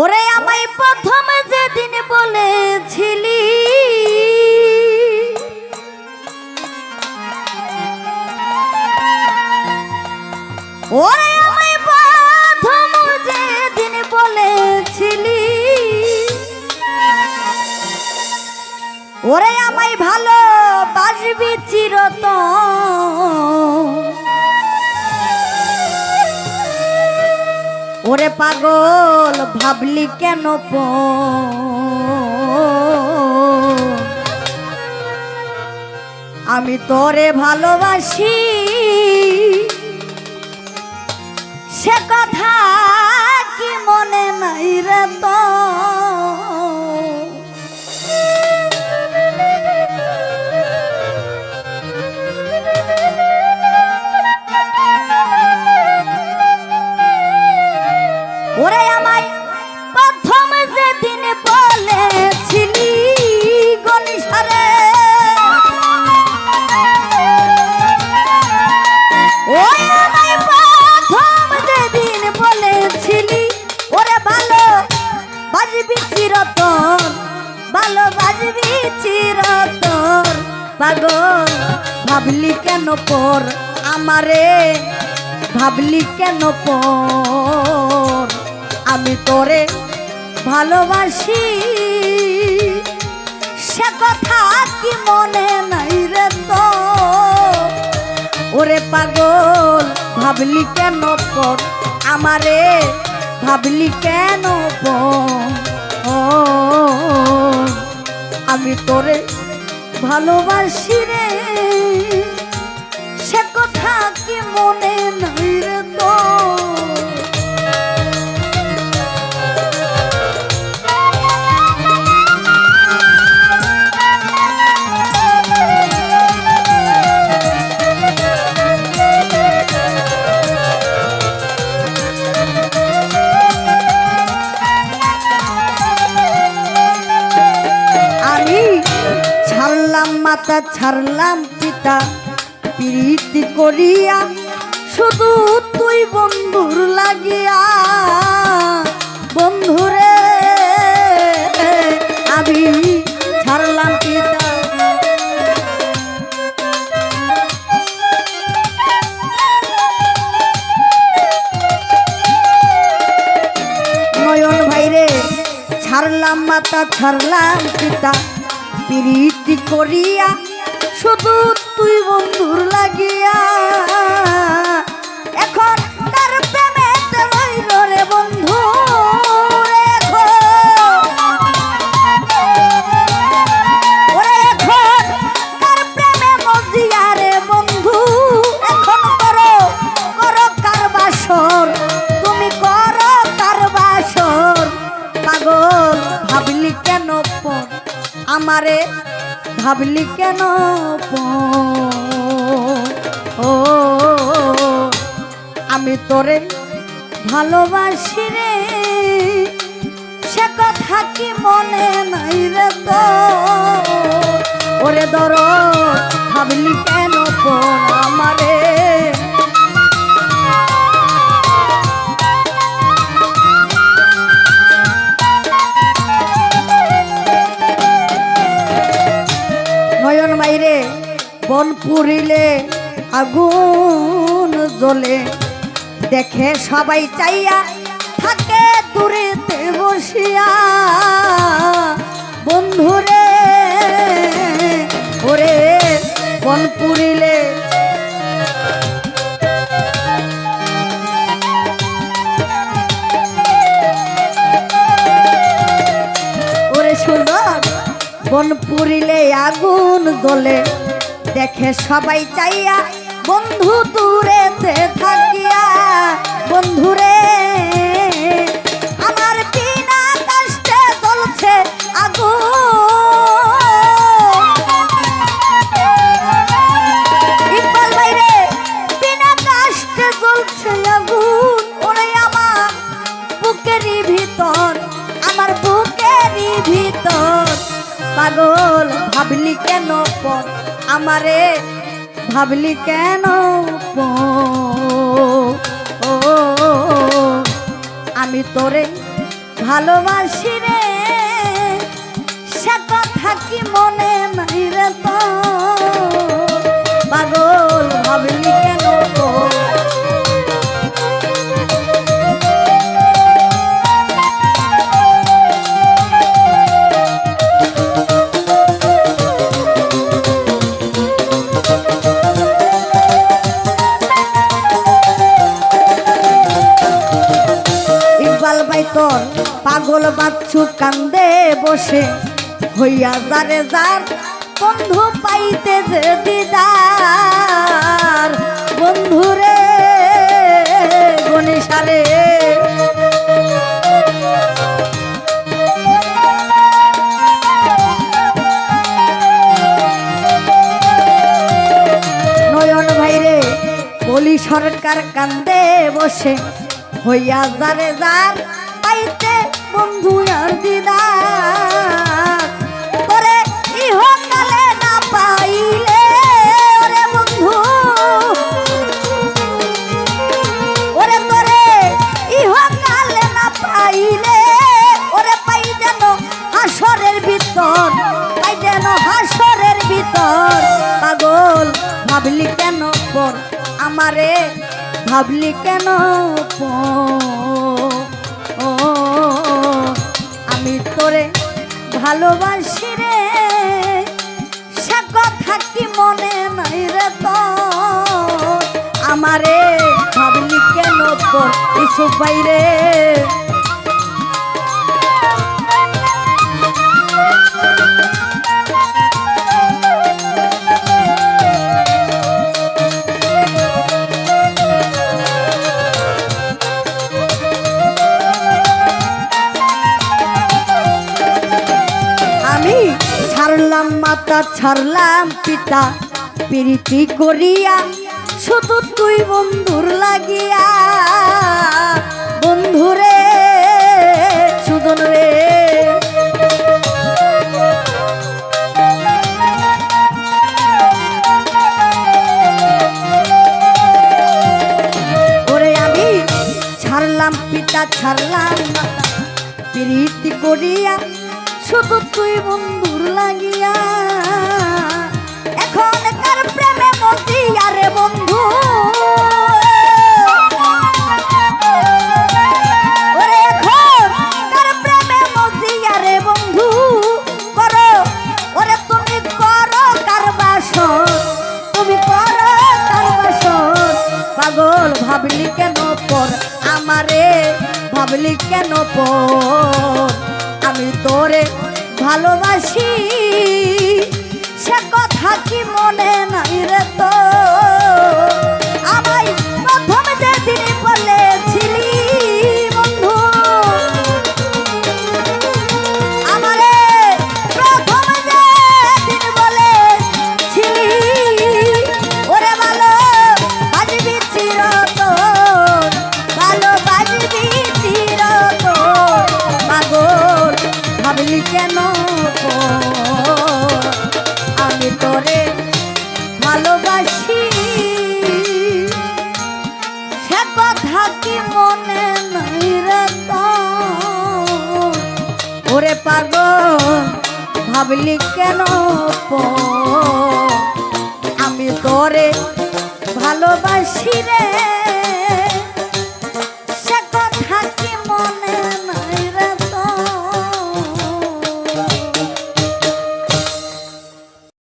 ওরে আমায় প্রথম যেদিন বলেছিলি। ওরে আমায় প্রথম যেদিন বলেছিলি। ওরে আমায় ভালো বাসবি চিরতন ওরে পাগল ভাবলি কেন পো? আমি তোরে ভালোবাসি চিরতন পাগল, ভাবলি কেন পর আমারে? ভাবলি কেন পর? আমি তোরে ভালোবাসি। সে কথা কি মনে নাই রে তো ওরে পাগল, ভাবলি কেন পর আমারে? ভাবলি কেন পর? ও আমি তোরে ভালোবাসি রে। সে কথা কি মনে নাই রে তো ছাড়লাম মাতা ছাড়লাম পিতা। প্রীতি করিয়া শুধু তুই বন্ধুর লাগিয়া। বন্ধুরে, আমি ছাড়লাম পিতা। নয়ন ভাইরে, ছাড়লাম মাতা, ছাড়লাম পিতা। প্রীতি করিয়া শুধু তুই বন্ধুর লাগিয়া। ভাবলি কেন ও, আমি তোরে ভালোবাসি রে। সে কথা কি মনে নাই রে তো ওরে ধরো ভাবলি কেন পর আমারে? বন পুরিলে আগুন জ্বলে। দেখে সবাই চাইয়া থাকে দূরেতে বসিয়া। বন্ধুরে, ওরে, বন পুরিলে। ওরে বন পুরিলে আগুন জ্বলে। দেখে সবাই চাইয়া, বন্ধু দূরেতে থাকিয়া বন্ধুরে আমার বিনা কষ্টে ওরে আমার বুকেরই ভিতর, আমার বুকেরই ভিতর। পাগল, ভাবলি কেন পর? আমারে ভাবলি কেন ও, আমি তোরে ভালোবাসি রে। সে কথা কি মনে নাই রে তো পাগল বাচ্চু কান্দে বসে। হইয়া যারে যার বন্ধু পাইতে যে দিদার। বন্ধুরে, গণেশারে। নয়ন ভাইরে, বলি সরকার কান্দে বসে। হইয়া যারে যার পাইতে বন্ধু আর দিদার তোরে ইহকালে না পাইলে ওরে বন্ধু। ওরে তোরে, ইহকালে না পাইলে পাই যেন হাসরের ভিতর, পাই যেন হাসরের ভিতর। পাগল, ভাবলি কেন পর আমারে? ভাবলি কেন পর? আমি তোরে ভালোবাসি রে। সে কথা কি মনে নাই রে তো আমারে ভাবলি কেন তোর? ইসু বাইরে পিতা, প্রীতি করিয়া, শুধু তুই বন্ধুর লাগিয়া। বন্ধুরে সুজন রে। ওরে আমি ছাড়লাম, পিতা ছাড়লাম প্রীতি করিয়া, শুধু তুই বন্ধুর লাগিয়া। এখন কার প্রেমে মতি আরে বন্ধু। পাগল, ভাবলি কেন পর আমারে? ভাবলি কেন আমি তোরে ভালোবাসি। সে কথা কি মনে নাই রে তো আমায় ভাবলি কেন? আমি তোরে ভালোবাসি রে